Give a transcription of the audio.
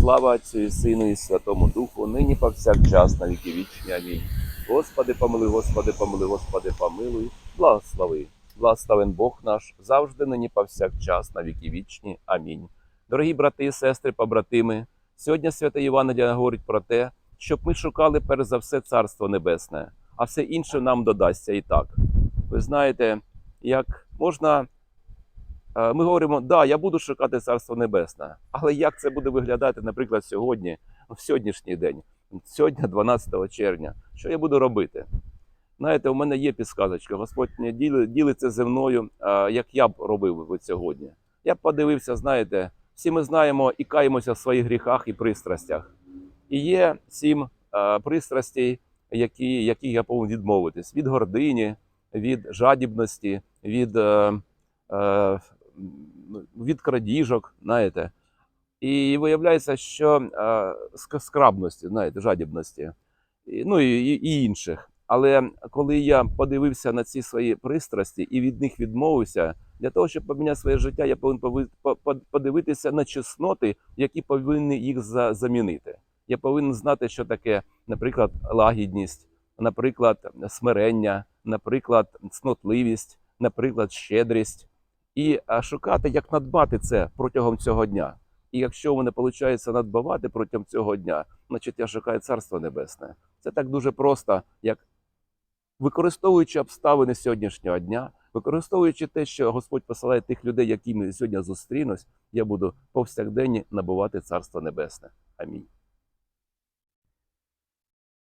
Слава Отцю і Сину і Святому Духу, нині повсякчас на віки вічні. Амінь. Господи, помилуй, Господи, помилуй, Господи, помилуй, благослови. Благословен Бог наш, завжди нині повсякчас на віки вічні. Амінь. Дорогі брати і сестри, побратими, сьогодні святе Євангелія говорить про те, щоб ми шукали перш за все Царство Небесне, а все інше нам додасться і так. Ви знаєте, як можна Ми говоримо, да, я буду шукати царство небесне. Але як це буде виглядати, наприклад, сьогодні, в сьогоднішній день, сьогодні, 12 червня, що я буду робити? Знаєте, у мене є підсказочка. Господь ділиться зі мною, е, як я б робив сьогодні. Я б подивився, знаєте, всі ми знаємо і каємося в своїх гріхах і пристрастях. І є сім е, пристрастей, які, яких я повинен відмовитись: від гордині, від жадібності, від. Ну, від крадіжок, знаєте. І виявляється, що е, скрабності, знаєте, жадібності, і, ну і, і інших. Але коли я подивився на ці свої пристрасті і від них відмовився, для того, щоб поміняти своє життя, я повинен пови- по- по- подивитися на чесноти, які повинні їх за- замінити. Я повинен знати, що таке, наприклад, лагідність, наприклад, смирення, наприклад, цнотливість, наприклад, щедрість і шукати, як надбати це протягом цього дня. І якщо у мене виходить надбавати протягом цього дня, значить я шукаю Царство Небесне. Це так дуже просто, як використовуючи обставини сьогоднішнього дня, використовуючи те, що Господь посилає тих людей, якими сьогодні зустрінусь, я буду повсякденні набувати Царство Небесне. Амінь.